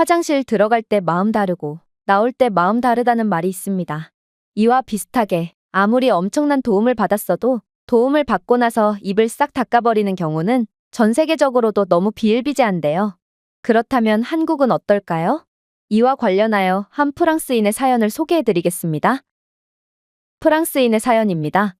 화장실 들어갈 때 마음 다르고 나올 때 마음 다르다는 말이 있습니다. 이와 비슷하게 아무리 엄청난 도움을 받았어도 도움을 받고 나서 입을 싹 닦아버리는 경우는 전 세계적으로도 너무 비일비재한데요. 그렇다면 한국은 어떨까요? 이와 관련하여 한 프랑스인의 사연을 소개해드리겠습니다. 프랑스인의 사연입니다.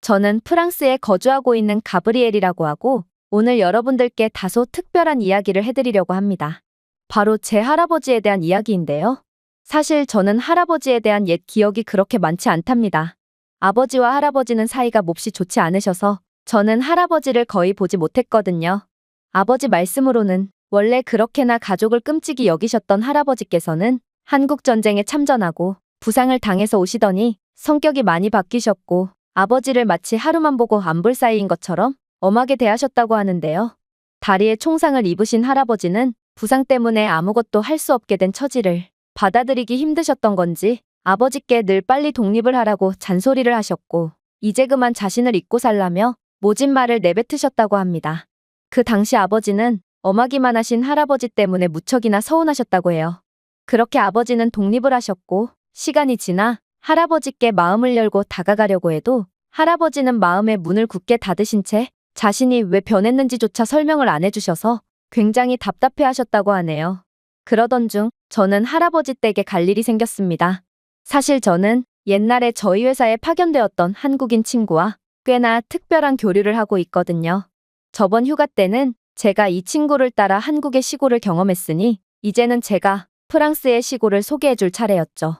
저는 프랑스에 거주하고 있는 가브리엘이라고 하고 오늘 여러분들께 다소 특별한 이야기를 해드리려고 합니다. 바로 제 할아버지에 대한 이야기인데요. 사실 저는 할아버지에 대한 옛 기억이 그렇게 많지 않답니다. 아버지와 할아버지는 사이가 몹시 좋지 않으셔서 저는 할아버지를 거의 보지 못했거든요. 아버지 말씀으로는 원래 그렇게나 가족을 끔찍이 여기셨던 할아버지께서는 한국전쟁에 참전하고 부상을 당해서 오시더니 성격이 많이 바뀌셨고 아버지를 마치 하루만 보고 안 볼 사이인 것처럼 엄하게 대하셨다고 하는데요. 다리에 총상을 입으신 할아버지는 부상 때문에 아무것도 할 수 없게 된 처지를 받아들이기 힘드셨던 건지 아버지께 늘 빨리 독립을 하라고 잔소리를 하셨고 이제 그만 자신을 잊고 살라며 모진 말을 내뱉으셨다고 합니다. 그 당시 아버지는 엄하기만 하신 할아버지 때문에 무척이나 서운하셨다고 해요. 그렇게 아버지는 독립을 하셨고 시간이 지나 할아버지께 마음을 열고 다가가려고 해도 할아버지는 마음의 문을 굳게 닫으신 채 자신이 왜 변했는지조차 설명을 안 해주셔서 굉장히 답답해 하셨다고 하네요. 그러던 중 저는 할아버지 댁에 갈 일이 생겼습니다. 사실 저는 옛날에 저희 회사에 파견되었던 한국인 친구와 꽤나 특별한 교류를 하고 있거든요. 저번 휴가 때는 제가 이 친구를 따라 한국의 시골을 경험했으니 이제는 제가 프랑스의 시골을 소개해 줄 차례였죠.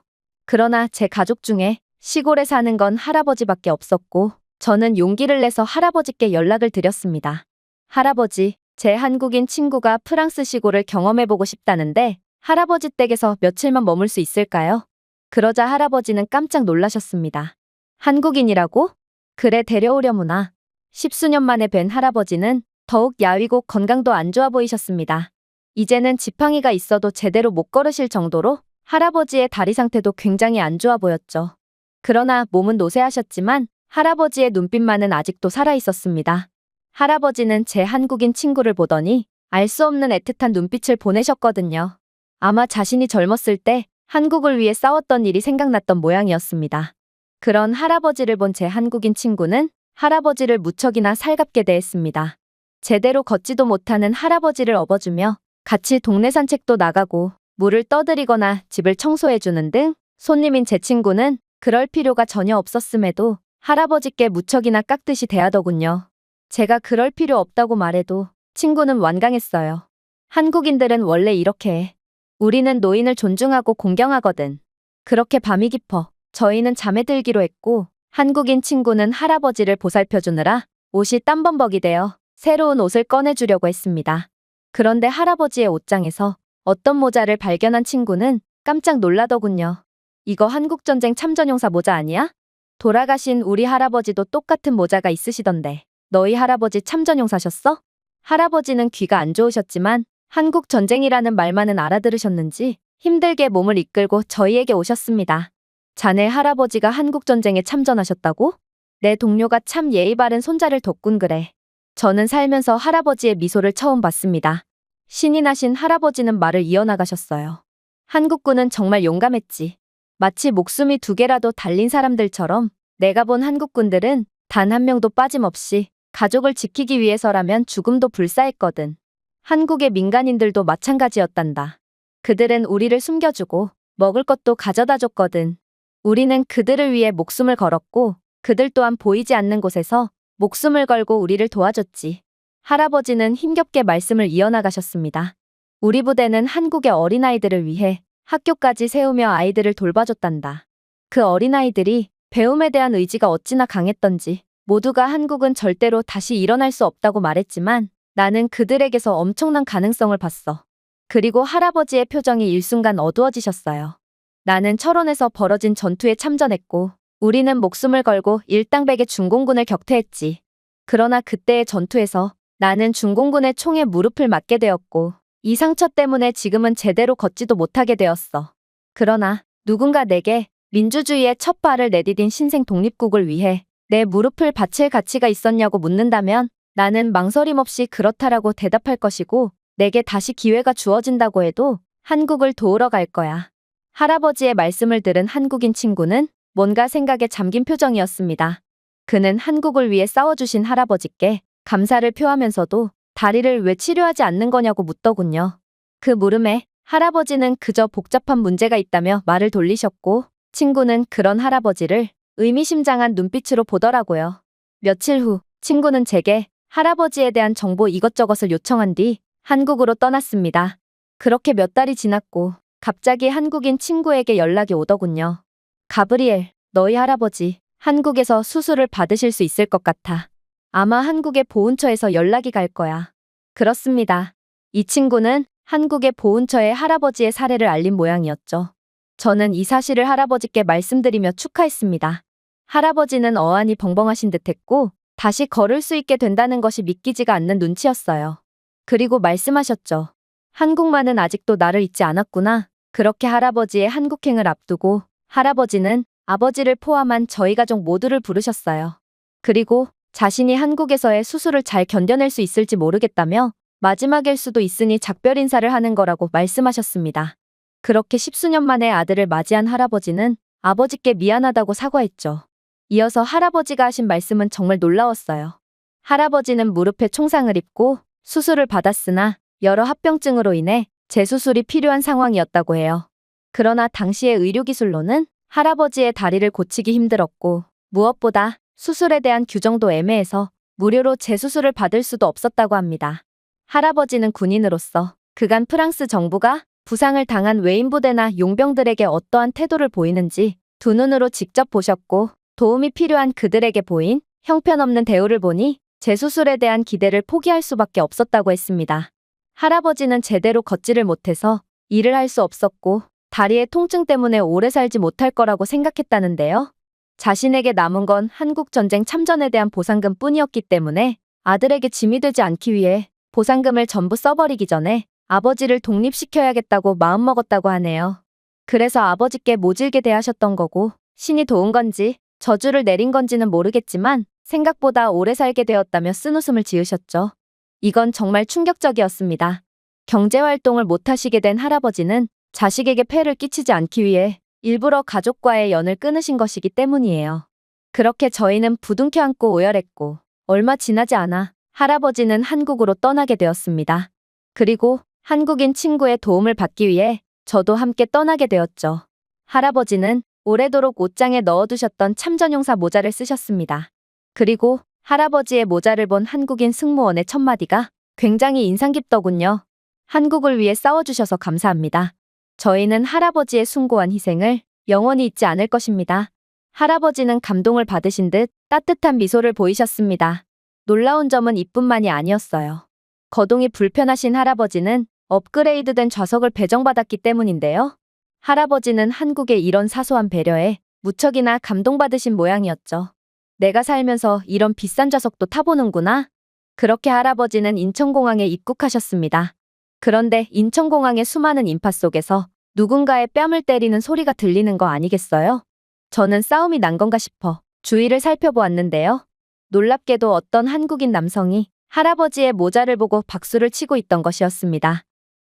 그러나 제 가족 중에 시골에 사는 건 할아버지밖에 없었고 저는 용기를 내서 할아버지께 연락을 드렸습니다. 할아버지, 제 한국인 친구가 프랑스 시골을 경험해보고 싶다는데 할아버지 댁에서 며칠만 머물 수 있을까요? 그러자 할아버지는 깜짝 놀라셨습니다. 한국인이라고? 그래 데려오려무나. 십수년 만에 뵌 할아버지는 더욱 야위고 건강도 안 좋아 보이셨습니다. 이제는 지팡이가 있어도 제대로 못 걸으실 정도로 할아버지의 다리 상태도 굉장히 안 좋아 보였죠. 그러나 몸은 노쇠하셨지만 할아버지의 눈빛만은 아직도 살아 있었습니다. 할아버지는 제 한국인 친구를 보더니 알 수 없는 애틋한 눈빛을 보내셨거든요. 아마 자신이 젊었을 때 한국을 위해 싸웠던 일이 생각났던 모양이었습니다. 그런 할아버지를 본 제 한국인 친구는 할아버지를 무척이나 살갑게 대했습니다. 제대로 걷지도 못하는 할아버지를 업어주며 같이 동네 산책도 나가고 물을 떠드리거나 집을 청소해주는 등 손님인 제 친구는 그럴 필요가 전혀 없었음에도 할아버지께 무척이나 깍듯이 대하더군요. 제가 그럴 필요 없다고 말해도 친구는 완강했어요. 한국인들은 원래 이렇게 해. 우리는 노인을 존중하고 공경하거든. 그렇게 밤이 깊어 저희는 잠에 들기로 했고 한국인 친구는 할아버지를 보살펴주느라 옷이 땀범벅이 되어 새로운 옷을 꺼내주려고 했습니다. 그런데 할아버지의 옷장에서 어떤 모자를 발견한 친구는 깜짝 놀라더군요. 이거 한국전쟁 참전용사 모자 아니야? 돌아가신 우리 할아버지도 똑같은 모자가 있으시던데 너희 할아버지 참전용사셨어? 할아버지는 귀가 안 좋으셨지만 한국 전쟁이라는 말만은 알아들으셨는지 힘들게 몸을 이끌고 저희에게 오셨습니다. 자네 할아버지가 한국 전쟁에 참전하셨다고? 내 동료가 참 예의 바른 손자를 뒀군 그래. 저는 살면서 할아버지의 미소를 처음 봤습니다. 신이 나신 할아버지는 말을 이어나가셨어요. 한국군은 정말 용감했지. 마치 목숨이 두 개라도 달린 사람들처럼 내가 본 한국군들은 단 한 명도 빠짐없이 가족을 지키기 위해서라면 죽음도 불사했거든. 한국의 민간인들도 마찬가지였단다. 그들은 우리를 숨겨주고 먹을 것도 가져다 줬거든. 우리는 그들을 위해 목숨을 걸었고 그들 또한 보이지 않는 곳에서 목숨을 걸고 우리를 도와줬지. 할아버지는 힘겹게 말씀을 이어나가셨습니다. 우리 부대는 한국의 어린아이들을 위해 학교까지 세우며 아이들을 돌봐줬단다. 그 어린아이들이 배움에 대한 의지가 어찌나 강했던지 모두가 한국은 절대로 다시 일어날 수 없다고 말했지만 나는 그들에게서 엄청난 가능성을 봤어. 그리고 할아버지의 표정이 일순간 어두워지셨어요. 나는 철원에서 벌어진 전투에 참전했고 우리는 목숨을 걸고 일당백의 중공군을 격퇴했지. 그러나 그때의 전투에서 나는 중공군의 총에 무릎을 맞게 되었고 이 상처 때문에 지금은 제대로 걷지도 못하게 되었어. 그러나 누군가 내게 민주주의의 첫 발을 내디딘 신생 독립국을 위해 내 무릎을 바칠 가치가 있었냐고 묻는다면 나는 망설임 없이 그렇다라고 대답할 것이고 내게 다시 기회가 주어진다고 해도 한국을 도우러 갈 거야. 할아버지의 말씀을 들은 한국인 친구는 뭔가 생각에 잠긴 표정이었습니다. 그는 한국을 위해 싸워주신 할아버지께 감사를 표하면서도 다리를 왜 치료하지 않는 거냐고 묻더군요. 그 물음에 할아버지는 그저 복잡한 문제가 있다며 말을 돌리셨고 친구는 그런 할아버지를 의미심장한 눈빛으로 보더라고요. 며칠 후 친구는 제게 할아버지에 대한 정보 이것저것을 요청한 뒤 한국으로 떠났습니다. 그렇게 몇 달이 지났고 갑자기 한국인 친구에게 연락이 오더군요. 가브리엘, 너희 할아버지 한국에서 수술을 받으실 수 있을 것 같아. 아마 한국의 보훈처에서 연락이 갈 거야. 그렇습니다. 이 친구는 한국의 보훈처에 할아버지의 사례를 알린 모양이었죠. 저는 이 사실을 할아버지께 말씀드리며 축하했습니다. 할아버지는 어안이 벙벙하신 듯 했고, 다시 걸을 수 있게 된다는 것이 믿기지가 않는 눈치였어요. 그리고 말씀하셨죠. 한국만은 아직도 나를 잊지 않았구나. 그렇게 할아버지의 한국행을 앞두고 할아버지는 아버지를 포함한 저희 가족 모두를 부르셨어요. 그리고 자신이 한국에서의 수술을 잘 견뎌낼 수 있을지 모르겠다며 마지막일 수도 있으니 작별 인사를 하는 거라고 말씀하셨습니다. 그렇게 십수년 만에 아들을 맞이한 할아버지는 아버지께 미안하다고 사과했죠. 이어서 할아버지가 하신 말씀은 정말 놀라웠어요. 할아버지는 무릎에 총상을 입고 수술을 받았으나 여러 합병증으로 인해 재수술이 필요한 상황이었다고 해요. 그러나 당시의 의료기술로는 할아버지의 다리를 고치기 힘들었고 무엇보다 수술에 대한 규정도 애매해서 무료로 재수술을 받을 수도 없었다고 합니다. 할아버지는 군인으로서 그간 프랑스 정부가 부상을 당한 외인부대나 용병들에게 어떠한 태도를 보이는지 두 눈으로 직접 보셨고 도움이 필요한 그들에게 보인 형편없는 대우를 보니 재수술에 대한 기대를 포기할 수밖에 없었다고 했습니다. 할아버지는 제대로 걷지를 못해서 일을 할 수 없었고 다리의 통증 때문에 오래 살지 못할 거라고 생각했다는데요. 자신에게 남은 건 한국전쟁 참전에 대한 보상금 뿐이었기 때문에 아들에게 짐이 되지 않기 위해 보상금을 전부 써버리기 전에 아버지를 독립시켜야겠다고 마음먹었다고 하네요. 그래서 아버지께 모질게 대하셨던 거고 신이 도운 건지 저주를 내린 건지는 모르겠지만 생각보다 오래 살게 되었다며 쓴웃음을 지으셨죠. 이건 정말 충격적이었습니다. 경제활동을 못하시게 된 할아버지는 자식에게 폐를 끼치지 않기 위해 일부러 가족과의 연을 끊으신 것이기 때문이에요. 그렇게 저희는 부둥켜 안고 오열했고 얼마 지나지 않아 할아버지는 한국으로 떠나게 되었습니다. 그리고 한국인 친구의 도움을 받기 위해 저도 함께 떠나게 되었죠. 할아버지는 오래도록 옷장에 넣어두셨던 참전용사 모자를 쓰셨습니다. 그리고 할아버지의 모자를 본 한국인 승무원의 첫마디가 굉장히 인상 깊더군요. 한국을 위해 싸워주셔서 감사합니다. 저희는 할아버지의 숭고한 희생을 영원히 잊지 않을 것입니다. 할아버지는 감동을 받으신 듯 따뜻한 미소를 보이셨습니다. 놀라운 점은 이뿐만이 아니었어요. 거동이 불편하신 할아버지는 업그레이드된 좌석을 배정받았기 때문인데요. 할아버지는 한국의 이런 사소한 배려에 무척이나 감동받으신 모양이었죠. 내가 살면서 이런 비싼 좌석도 타보는구나. 그렇게 할아버지는 인천공항에 입국하셨습니다. 그런데 인천공항의 수많은 인파 속에서 누군가의 뺨을 때리는 소리가 들리는 거 아니겠어요? 저는 싸움이 난 건가 싶어 주위를 살펴보았는데요. 놀랍게도 어떤 한국인 남성이 할아버지의 모자를 보고 박수를 치고 있던 것이었습니다.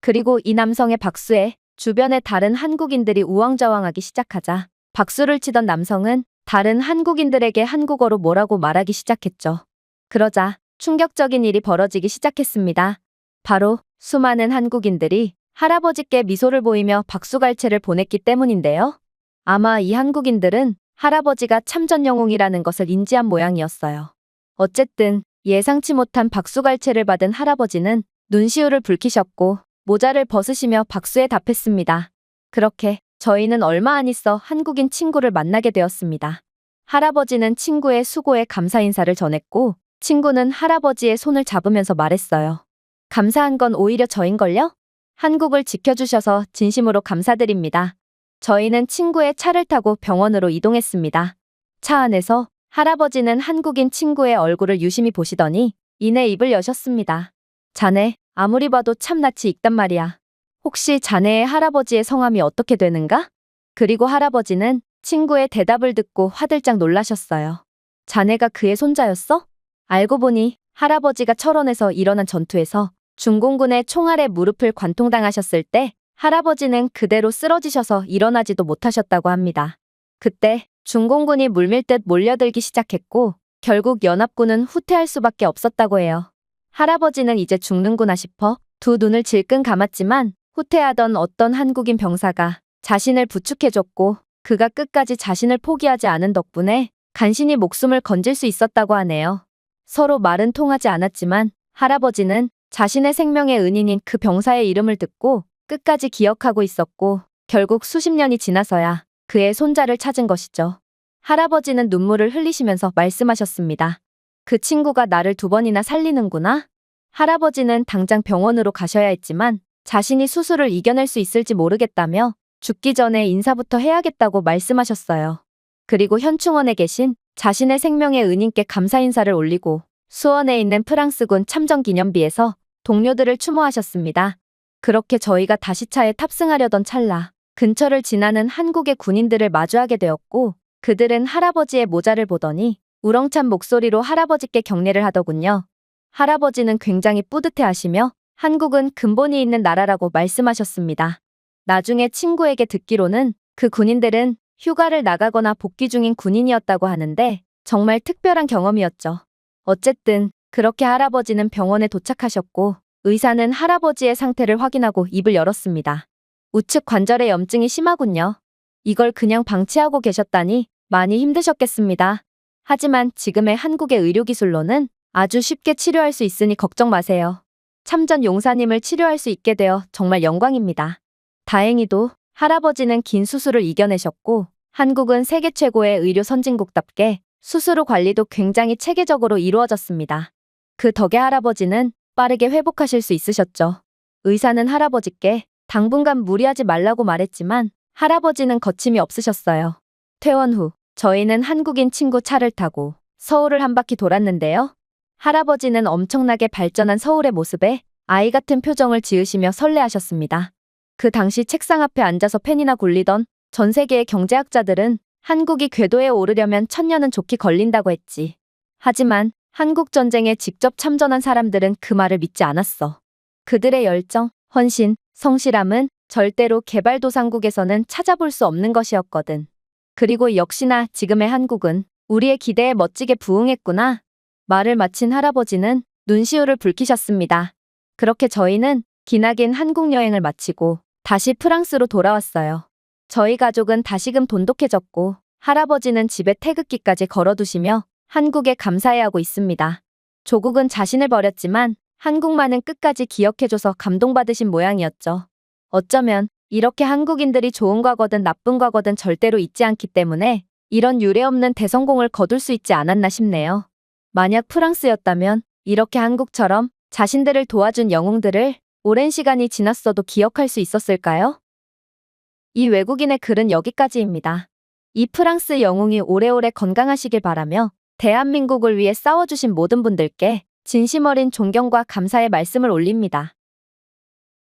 그리고 이 남성의 박수에 주변의 다른 한국인들이 우왕좌왕하기 시작하자 박수를 치던 남성은 다른 한국인들에게 한국어로 뭐라고 말하기 시작했죠. 그러자 충격적인 일이 벌어지기 시작했습니다. 바로 수많은 한국인들이 할아버지께 미소를 보이며 박수갈채를 보냈기 때문인데요. 아마 이 한국인들은 할아버지가 참전 영웅이라는 것을 인지한 모양이었어요. 어쨌든 예상치 못한 박수갈채를 받은 할아버지는 눈시울을 붉히셨고 모자를 벗으시며 박수에 답했습니다. 그렇게 저희는 얼마 안 있어 한국인 친구를 만나게 되었습니다. 할아버지는 친구의 수고에 감사 인사를 전했고 친구는 할아버지의 손을 잡으면서 말했어요. 감사한 건 오히려 저인걸요? 한국을 지켜주셔서 진심으로 감사드립니다. 저희는 친구의 차를 타고 병원으로 이동했습니다. 차 안에서 할아버지는 한국인 친구의 얼굴을 유심히 보시더니 이내 입을 여셨습니다. 자네, 아무리 봐도 참 낯이 익단 말이야. 혹시 자네의 할아버지의 성함이 어떻게 되는가? 그리고 할아버지는 친구의 대답을 듣고 화들짝 놀라셨어요. 자네가 그의 손자였어? 알고 보니 할아버지가 철원에서 일어난 전투에서 중공군의 총알에 무릎을 관통당하셨을 때 할아버지는 그대로 쓰러지셔서 일어나지도 못하셨다고 합니다. 그때 중공군이 물밀듯 몰려들기 시작했고 결국 연합군은 후퇴할 수밖에 없었다고 해요. 할아버지는 이제 죽는구나 싶어 두 눈을 질끈 감았지만 후퇴하던 어떤 한국인 병사가 자신을 부축해줬고 그가 끝까지 자신을 포기하지 않은 덕분에 간신히 목숨을 건질 수 있었다고 하네요. 서로 말은 통하지 않았지만 할아버지는 자신의 생명의 은인인 그 병사의 이름을 듣고 끝까지 기억하고 있었고 결국 수십 년이 지나서야 그의 손자를 찾은 것이죠. 할아버지는 눈물을 흘리시면서 말씀하셨습니다. 그 친구가 나를 두 번이나 살리는구나. 할아버지는 당장 병원으로 가셔야 했지만 자신이 수술을 이겨낼 수 있을지 모르겠다며 죽기 전에 인사부터 해야겠다고 말씀하셨어요. 그리고 현충원에 계신 자신의 생명의 은인께 감사 인사를 올리고 수원에 있는 프랑스군 참전 기념비에서 동료들을 추모하셨습니다. 그렇게 저희가 다시 차에 탑승하려던 찰나 근처를 지나는 한국의 군인들을 마주하게 되었고 그들은 할아버지의 모자를 보더니 우렁찬 목소리로 할아버지께 경례를 하더군요. 할아버지는 굉장히 뿌듯해 하시며 한국은 근본이 있는 나라라고 말씀하셨습니다. 나중에 친구에게 듣기로는 그 군인들은 휴가를 나가거나 복귀 중인 군인이었다고 하는데 정말 특별한 경험이었죠. 어쨌든 그렇게 할아버지는 병원에 도착하셨고 의사는 할아버지의 상태를 확인하고 입을 열었습니다. 우측 관절에 염증이 심하군요. 이걸 그냥 방치하고 계셨다니 많이 힘드셨겠습니다. 하지만 지금의 한국의 의료기술로는 아주 쉽게 치료할 수 있으니 걱정 마세요. 참전 용사님을 치료할 수 있게 되어 정말 영광입니다. 다행히도 할아버지는 긴 수술을 이겨내셨고 한국은 세계 최고의 의료 선진국답게 수술 후 관리도 굉장히 체계적으로 이루어졌습니다. 그 덕에 할아버지는 빠르게 회복하실 수 있으셨죠. 의사는 할아버지께 당분간 무리하지 말라고 말했지만 할아버지는 거침이 없으셨어요. 퇴원 후 저희는 한국인 친구 차를 타고 서울을 한 바퀴 돌았는데요. 할아버지는 엄청나게 발전한 서울의 모습에 아이 같은 표정을 지으시며 설레하셨습니다. 그 당시 책상 앞에 앉아서 펜이나 굴리던 전 세계의 경제학자들은 한국이 궤도에 오르려면 천년은 좋게 걸린다고 했지. 하지만 한국 전쟁에 직접 참전한 사람들은 그 말을 믿지 않았어. 그들의 열정, 헌신, 성실함은 절대로 개발도상국에서는 찾아볼 수 없는 것이었거든. 그리고 역시나 지금의 한국은 우리의 기대에 멋지게 부응했구나. 말을 마친 할아버지는 눈시울을 붉히셨습니다. 그렇게 저희는 기나긴 한국 여행을 마치고 다시 프랑스로 돌아왔어요. 저희 가족은 다시금 돈독해졌고 할아버지는 집에 태극기까지 걸어두시며 한국에 감사해하고 있습니다. 조국은 자신을 버렸지만 한국만은 끝까지 기억해줘서 감동받으신 모양이었죠. 어쩌면 이렇게 한국인들이 좋은 과거든 나쁜 과거든 절대로 잊지 않기 때문에 이런 유례없는 대성공을 거둘 수 있지 않았나 싶네요. 만약 프랑스였다면 이렇게 한국처럼 자신들을 도와준 영웅들을 오랜 시간이 지났어도 기억할 수 있었을까요? 이 외국인의 글은 여기까지입니다. 이 프랑스 영웅이 오래오래 건강하시길 바라며 대한민국을 위해 싸워주신 모든 분들께 진심 어린 존경과 감사의 말씀을 올립니다.